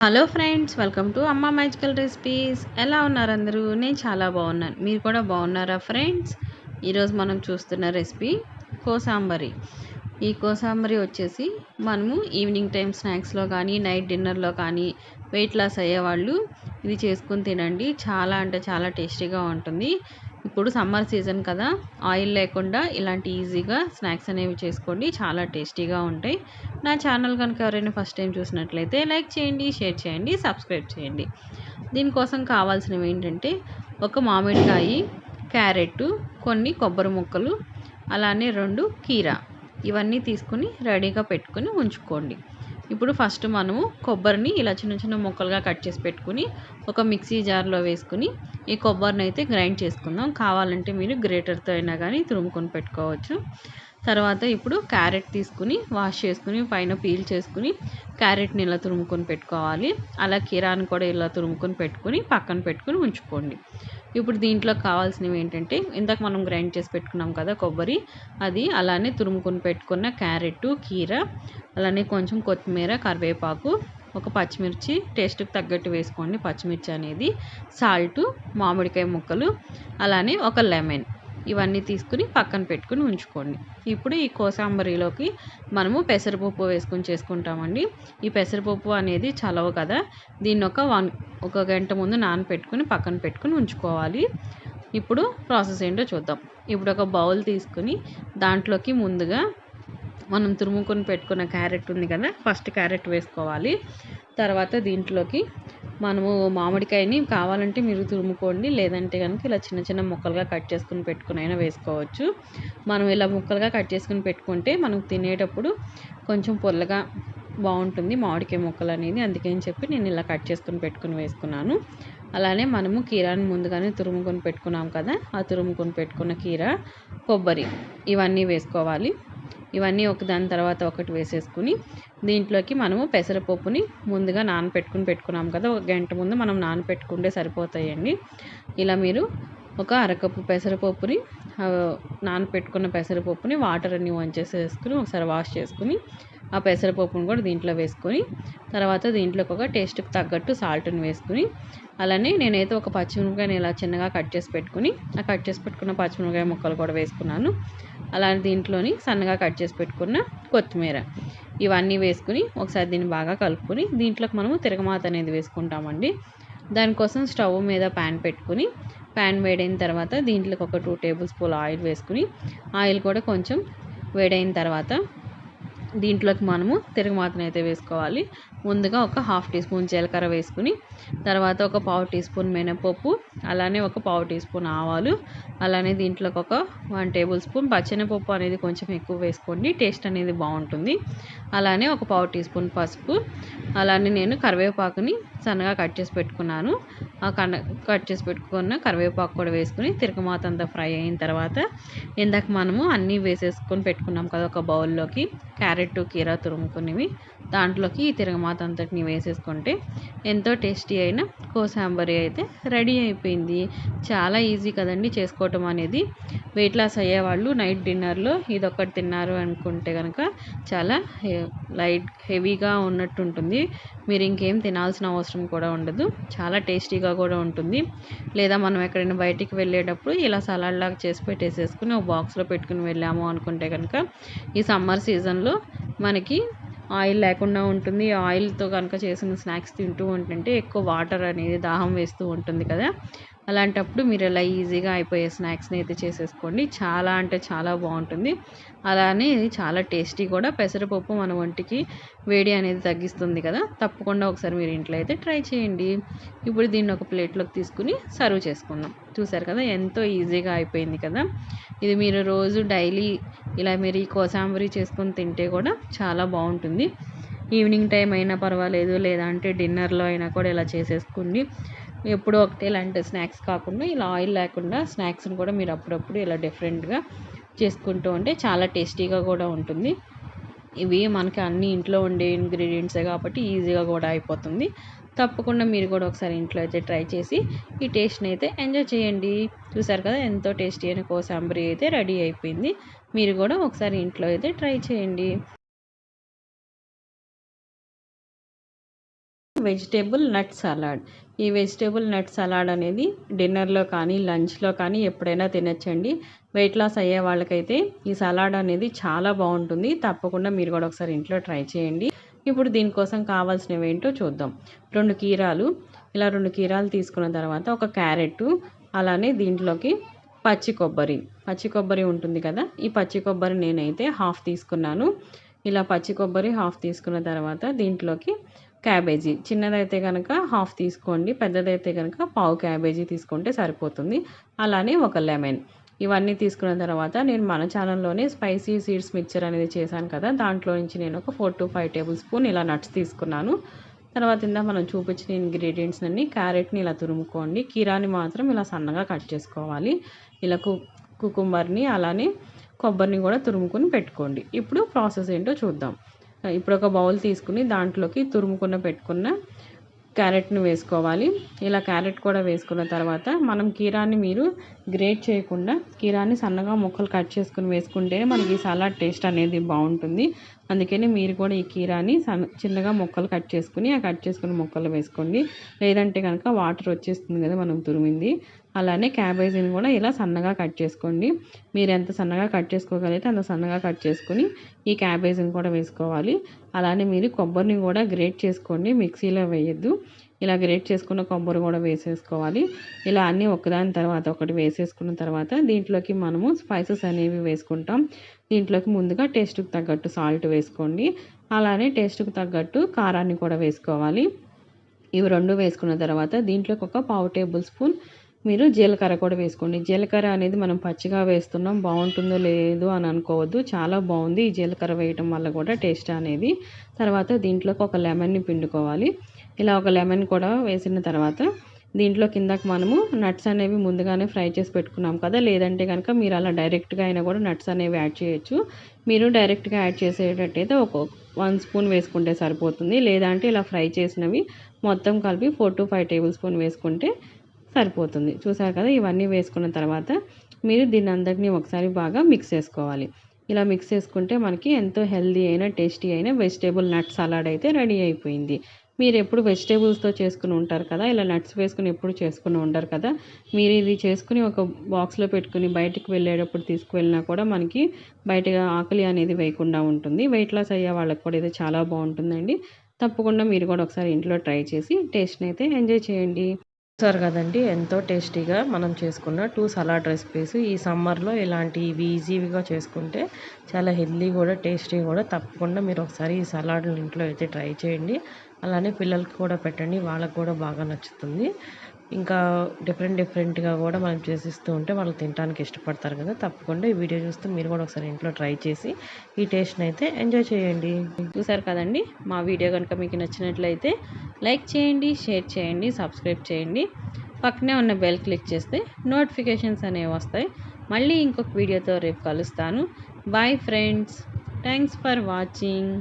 Hello friends welcome to అమ్మ magical recipes. ఎలా ఉన్నారు అందరూ? నేను చాలా బాగున్నాను. మీరు కూడా బాగున్నారా ఫ్రెండ్స్? ఈరోజు మనం చూస్తున్న రెసిపీ కోసాంబరి. ఈ కోసాంబరి వచ్చేసి మనము ఈవినింగ్ టైం స్నాక్స్లో కానీ నైట్ డిన్నర్లో కానీ వెయిట్ లాస్ అయ్యేవాళ్ళు ఇది చేసుకుని తినండి. చాలా అంటే చాలా టేస్టీగా ఉంటుంది. ఇప్పుడు సమ్మర్ సీజన్ కదా ఆయిల్ లేకుండా ఇలాంటి ఈజీగా స్నాక్స్ అనేవి చేసుకోండి చాలా టేస్టీగా ఉంటాయి. నా ఛానల్ కనుక ఎవరైనా ఫస్ట్ టైం చూసినట్లయితే లైక్ చేయండి షేర్ చేయండి సబ్స్క్రైబ్ చేయండి. దీనికోసం కావాల్సినవి ఏంటంటే ఒక మామిడికాయ క్యారెట్ కొన్ని కొబ్బరి ముక్కలు అలానే రెండు కీరా. ఇవన్నీ తీసుకుని రెడీగా పెట్టుకొని ఉంచుకోండి. ఇప్పుడు ఫస్ట్ మనము కొబ్బరిని ఇలా చిన్న చిన్న ముక్కలుగా కట్ చేసి పెట్టుకుని ఒక మిక్సీ జార్లో వేసుకుని ఈ కొబ్బరిని అయితే గ్రైండ్ చేసుకుందాం. కావాలంటే మీరు గ్రేటర్తో అయినా కానీ తురుముకొని పెట్టుకోవచ్చు. తర్వాత ఇప్పుడు క్యారెట్ తీసుకుని వాష్ చేసుకుని పైన పీల్ చేసుకుని క్యారెట్ని ఇలా తురుముకొని పెట్టుకోవాలి. అలా కీరాని కూడా ఇలా తురుముకొని పెట్టుకుని పక్కన పెట్టుకుని ఉంచుకోండి. ఇప్పుడు దీంట్లో కావాల్సినవి ఏంటంటే ఇందాక మనం గ్రైండ్ చేసి పెట్టుకున్నాం కదా కొబ్బరి అది అలానే తురుముకొని పెట్టుకున్న క్యారెట్ కీర అలానే కొంచెం కొత్తిమీర కరివేపాకు ఒక పచ్చిమిర్చి టేస్ట్కి తగ్గట్టు వేసుకోండి. పచ్చిమిర్చి అనేది సాల్ట్ మామిడికాయ ముక్కలు అలానే ఒక లెమన్ ఇవన్నీ తీసుకుని పక్కన పెట్టుకుని ఉంచుకోండి. ఇప్పుడు ఈ కోసాంబరిలోకి మనము పెసరపప్పు వేసుకొని చేసుకుంటామండి. ఈ పెసరపప్పు అనేది చలవ కదా దీన్ని ఒక వన్ ఒక గంట ముందు నానపెట్టుకుని పక్కన పెట్టుకుని ఉంచుకోవాలి. ఇప్పుడు ప్రాసెస్ ఏంటో చూద్దాం. ఇప్పుడు ఒక బౌల్ తీసుకుని దాంట్లోకి ముందుగా మనం తురుముకొని పెట్టుకున్న క్యారెట్ ఉంది కదా ఫస్ట్ క్యారెట్ వేసుకోవాలి. తర్వాత దీంట్లోకి మనము మామిడికాయని కావాలంటే మీరు తురుముకోండి లేదంటే కనుక ఇలా చిన్న చిన్న ముక్కలుగా కట్ చేసుకుని పెట్టుకుని అయినా వేసుకోవచ్చు. మనం ఇలా ముక్కలుగా కట్ చేసుకుని పెట్టుకుంటే మనం తినేటప్పుడు కొంచెం పొల్లగా బాగుంటుంది మామిడికాయ ముక్కలు అనేది. అందుకని చెప్పి నేను ఇలా కట్ చేసుకుని పెట్టుకుని వేసుకున్నాను. అలానే మనము కీరాని ముందుగానే తురుముకొని పెట్టుకున్నాం కదా ఆ తురుముకొని పెట్టుకున్న కీర కొబ్బరి ఇవన్నీ వేసుకోవాలి. ఇవన్నీ ఒక దాని తర్వాత ఒకటి వేసేసుకుని దీంట్లోకి మనము పెసరపప్పుని ముందుగా నానపెట్టుకుని పెట్టుకున్నాం కదా ఒక గంట ముందు మనం నానపెట్టుకుంటే సరిపోతాయండి. ఇలా మీరు ఒక అరకప్పు పెసరపప్పుని నానపెట్టుకున్న పెసరపప్పుని వాటర్ అన్ని వంచేసేసుకుని ఒకసారి వాష్ చేసుకుని ఆ పెసరపప్పును కూడా దీంట్లో వేసుకొని తర్వాత దీంట్లోకి ఒక టేస్ట్కి తగ్గట్టు సాల్ట్ని వేసుకుని అలానే నేనైతే ఒక పచ్చిమిరపకాయని ఇలా చిన్నగా కట్ చేసి పెట్టుకుని ఆ కట్ చేసి పెట్టుకున్న పచ్చిమిరపకాయ ముక్కలు కూడా వేసుకున్నాను. అలానే దీంట్లోని సన్నగా కట్ చేసి పెట్టుకున్న కొత్తిమీర ఇవన్నీ వేసుకుని ఒకసారి దీన్ని బాగా కలుపుకొని దీంట్లోకి మనము తిరగమాత అనేది వేసుకుంటామండి. దానికోసం స్టవ్ మీద ప్యాన్ పెట్టుకుని ప్యాన్ వేడైన తర్వాత దీంట్లోకి ఒక టూ టేబుల్ స్పూన్ ఆయిల్ వేసుకుని ఆయిల్ కూడా కొంచెం వేడైన తర్వాత దీంట్లోకి మనము తిరగమాతను అయితే వేసుకోవాలి. ముందుగా ఒక హాఫ్ టీ స్పూన్ జీలకర్ర వేసుకుని తర్వాత ఒక పావు టీ స్పూన్ మినపప్పు అలానే ఒక పావు టీ స్పూన్ ఆవాలు అలానే దీంట్లోకి ఒక వన్ టేబుల్ స్పూన్ పచ్చనిపప్పు అనేది కొంచెం ఎక్కువ వేసుకోండి టేస్ట్ అనేది బాగుంటుంది. అలానే ఒక పావు టీ స్పూన్ పసుపు అలానే నేను కరివేపాకుని సన్నగా కట్ చేసి పెట్టుకున్నాను. ఆ కన్న కట్ చేసి పెట్టుకున్న కరివేపాకు కూడా వేసుకుని తిరగమాత అంతా ఫ్రై అయిన తర్వాత ఇందాక మనము అన్నీ వేసేసుకొని పెట్టుకున్నాం కదా ఒక బౌల్లోకి క్యారెట్ కీరా తురుముకునేవి దాంట్లోకి ఈ తిరగమాత అంతటిని వేసేసుకుంటే ఎంతో టేస్టీ అయిన కోసాంబరి అయితే రెడీ అయిపోయింది. చాలా ఈజీ కదండి చేసుకోవటం అనేది. వెయిట్ లాస్ అయ్యేవాళ్ళు నైట్ డిన్నర్లో ఇది ఒక్కటి తిన్నారు అనుకుంటే కనుక చాలా లైట్ హెవీగా ఉన్నట్టు ఉంటుంది మీరు ఇంకేం తినాల్సిన అవసరం కూడా ఉండదు. చాలా టేస్టీగా కూడా ఉంటుంది. లేదా మనం ఎక్కడైనా బయటికి వెళ్ళేటప్పుడు ఇలా సలాడ్ లాగా చేసి పెట్టేసేసుకుని ఒక బాక్స్లో పెట్టుకుని వెళ్ళాము అనుకుంటే కనుక ఈ సమ్మర్ సీజన్లో మనకి ఆయిల్ లేకుండా ఉంటుంది. ఆయిల్తో కనుక చేసిన స్నాక్స్ తింటూ ఉంటుంటే ఎక్కువ వాటర్ అనేది దాహం వేస్తూ ఉంటుంది కదా. అలాంటప్పుడు మీరు ఇలా ఈజీగా అయిపోయే స్నాక్స్ని అయితే చేసేసుకోండి. చాలా అంటే చాలా బాగుంటుంది. అలానే ఇది చాలా టేస్టీ కూడా. పెసరపప్పు మన ఒంటికి వేడి అనేది తగ్గిస్తుంది కదా. తప్పకుండా ఒకసారి మీరు ఇంట్లో అయితే ట్రై చేయండి. ఇప్పుడు దీన్ని ఒక ప్లేట్లోకి తీసుకుని సర్వ్ చేసుకుందాం. చూసారు కదా ఎంతో ఈజీగా అయిపోయింది కదా. ఇది మీరు రోజు డైలీ ఇలా మీరు ఈ కోసాంబరి చేసుకొని తింటే కూడా చాలా బాగుంటుంది. ఈవినింగ్ టైం అయినా పర్వాలేదు లేదంటే డిన్నర్లో అయినా కూడా ఇలా చేసేసుకోండి. ఎప్పుడో ఒకటే ఇలాంటి స్నాక్స్ కాకుండా ఇలా ఆయిల్ లేకుండా స్నాక్స్ని కూడా మీరు అప్పుడప్పుడు ఇలా డిఫరెంట్గా చేసుకుంటూ ఉంటే చాలా టేస్టీగా కూడా ఉంటుంది. ఇవి మనకి అన్ని ఇంట్లో ఉండే ఇంగ్రీడియంట్సే కాబట్టి ఈజీగా కూడా అయిపోతుంది. తప్పకుండా మీరు కూడా ఒకసారి ఇంట్లో అయితే ట్రై చేసి ఈ టేస్ట్ని అయితే ఎంజాయ్ చేయండి. చూసారు కదా ఎంతో టేస్టీ అయిన కోసాంబరి అయితే రెడీ అయిపోయింది. మీరు కూడా ఒకసారి ఇంట్లో అయితే ట్రై చేయండి. Vegetable nut salad. ఈ వెజిటేబుల్ నట్ సలాడ్ అనేది డిన్నర్లో కానీ లంచ్లో కానీ ఎప్పుడైనా తినచ్చండి. వెయిట్ లాస్ అయ్యే వాళ్ళకైతే ఈ సలాడ్ అనేది చాలా బాగుంటుంది. తప్పకుండా మీరు కూడా ఒకసారి ఇంట్లో ట్రై చేయండి. ఇప్పుడు దీనికోసం కావాల్సినవి ఏంటో చూద్దాం. రెండు కీరాలు. ఇలా రెండు కీరాలు తీసుకున్న తర్వాత ఒక క్యారెట్ అలానే దీంట్లోకి పచ్చి కొబ్బరి. పచ్చి కొబ్బరి ఉంటుంది కదా? ఈ పచ్చి కొబ్బరి నేనైతే హాఫ్ తీసుకున్నాను. ఇలా పచ్చి కొబ్బరి హాఫ్ తీసుకున్న తర్వాత దీంట్లోకి క్యాబేజీ. చిన్నదైతే కనుక హాఫ్ తీసుకోండి పెద్దదైతే కనుక పావు క్యాబేజీ తీసుకుంటే సరిపోతుంది. అలానే ఒక లెమన్. ఇవన్నీ తీసుకున్న తర్వాత నేను మన ఛానల్లోనే స్పైసీ సీడ్స్ మిక్చర్ అనేది చేశాను కదా దాంట్లో నుంచి నేను ఒక four to five tablespoon ఇలా నట్స్ తీసుకున్నాను. తర్వాత ఇందా మనం చూపించిన ఇంగ్రీడియంట్స్ అన్ని క్యారెట్ని ఇలా తురుముకోండి. కీరాని మాత్రం ఇలా సన్నగా కట్ చేసుకోవాలి. ఇలా కు కుకుంబర్ని అలానే కొబ్బరిని కూడా తురుముకొని పెట్టుకోండి. ఇప్పుడు ప్రాసెస్ ఏంటో చూద్దాం. ఇప్పుడు ఒక బౌల్ తీసుకుని దాంట్లోకి తురుముకున్న పెట్టుకున్న క్యారెట్ని వేసుకోవాలి. ఇలా క్యారెట్ కూడా వేసుకున్న తర్వాత మనం కీరాన్ని మీరు గ్రేట్ చేయకుండా కీరాన్ని సన్నగా ముక్కలు కట్ చేసుకుని వేసుకుంటే మనకి ఈ సలాడ్ టేస్ట్ అనేది బాగుంటుంది. అందుకని మీరు కూడా ఈ కీరాని సన్న చిన్నగా ముక్కలు కట్ చేసుకుని ఆ కట్ చేసుకున్న ముక్కలు వేసుకోండి. లేదంటే కనుక వాటర్ వచ్చేస్తుంది కదా మనం తురిమింది. అలానే క్యాబేజీని కూడా ఇలా సన్నగా కట్ చేసుకోండి. మీరు ఎంత సన్నగా కట్ చేసుకోగలిగితే అంత సన్నగా కట్ చేసుకుని ఈ క్యాబేజీని కూడా వేసుకోవాలి. అలానే మీరు కొబ్బరిని కూడా గ్రేట్ చేసుకోండి. మిక్సీలో వేయద్దు. ఇలా గ్రేట్ చేసుకున్న కొబ్బరి కూడా వేసేసుకోవాలి. ఇలా అన్నీ ఒకదాని తర్వాత ఒకటి వేసేసుకున్న తర్వాత దీంట్లోకి మనము స్పైసెస్ అనేవి వేసుకుంటాం. దీంట్లోకి ముందుగా టేస్ట్కి తగ్గట్టు సాల్ట్ వేసుకోండి. అలానే టేస్ట్కి తగ్గట్టు కారాన్ని కూడా వేసుకోవాలి. ఇవి రెండు వేసుకున్న తర్వాత దీంట్లోకి ఒక పావు టేబుల్ స్పూన్ మీరు జీలకర్ర కూడా వేసుకోండి. జీలకర్ర అనేది మనం పచ్చిగా వేస్తున్నాం బాగుంటుందో లేదో అని అనుకోవద్దు. చాలా బాగుంది ఈ జీలకర్ర వేయటం వల్ల కూడా టేస్ట్ అనేది. తర్వాత దీంట్లోకి ఒక లెమన్ని పిండుకోవాలి. ఇలా ఒక లెమన్ కూడా వేసిన తర్వాత దీంట్లో కిందకి మనము నట్స్ అనేవి ముందుగానే ఫ్రై చేసి పెట్టుకున్నాం కదా. లేదంటే కనుక మీరు అలా డైరెక్ట్గా అయినా కూడా నట్స్ అనేవి యాడ్ చేయొచ్చు. మీరు డైరెక్ట్గా యాడ్ చేసేటట్టయితే ఒక వన్ స్పూన్ వేసుకుంటే సరిపోతుంది. లేదంటే ఇలా ఫ్రై చేసినవి మొత్తం కలిపి four to five tablespoon వేసుకుంటే సరిపోతుంది. చూసారు కదా ఇవన్నీ వేసుకున్న తర్వాత మీరు దీన్ని అందరినీ ఒకసారి బాగా మిక్స్ చేసుకోవాలి. ఇలా మిక్స్ చేసుకుంటే మనకి ఎంతో హెల్దీ అయిన టేస్టీ అయిన వెజిటేబుల్ నట్ సలాడ్ అయితే రెడీ అయిపోయింది. మీరు ఎప్పుడు వెజిటేబుల్స్తో చేసుకుని ఉంటారు కదా ఇలా నట్స్ వేసుకుని ఎప్పుడు చేసుకుని ఉంటారు కదా మీరు ఇది చేసుకుని ఒక బాక్స్లో పెట్టుకుని బయటకు వెళ్ళేటప్పుడు తీసుకువెళ్ళినా కూడా మనకి బయటగా ఆకలి అనేది వేయకుండా ఉంటుంది. వెయిట్ లాస్ అయ్యే వాళ్ళకి కూడా ఇది చాలా బాగుంటుందండి. తప్పకుండా మీరు కూడా ఒకసారి ఇంట్లో ట్రై చేసి టేస్ట్ని అయితే ఎంజాయ్ చేయండి. చూసారు కదండి ఎంతో టేస్టీగా మనం చేసుకున్న టూ సలాడ్ రెసిపీస్ ఈ సమ్మర్లో ఇలాంటి ఇవి ఈజీగా చేసుకుంటే చాలా హెల్దీ కూడా టేస్టీ కూడా. తప్పకుండా మీరు ఒకసారి ఈ సలాడ్ని ఇంట్లో అయితే ట్రై చేయండి. అలానే పిల్లలకి కూడా పెట్టండి వాళ్ళకి కూడా బాగా నచ్చుతుంది. ఇంకా డిఫరెంట్ డిఫరెంట్గా కూడా మనం చేసిస్తూ ఉంటే వాళ్ళు తినడానికి ఇష్టపడతారు కదా తప్పకుండా ఈ వీడియో చూస్తే మీరు కూడా ఒకసారి ఇంట్లో ట్రై చేసి ఈ టేస్ట్ని అయితే ఎంజాయ్ చేయండి. చూసారు కదండి మా వీడియో కనుక మీకు నచ్చినట్లయితే లైక్ చేయండి షేర్ చేయండి సబ్స్క్రైబ్ చేయండి. పక్కనే ఉన్న బెల్ క్లిక్ చేస్తే నోటిఫికేషన్స్ అనేవి వస్తాయి. మళ్ళీ ఇంకొక వీడియోతో రేపు కలుస్తాను. Bye friends thanks for watching.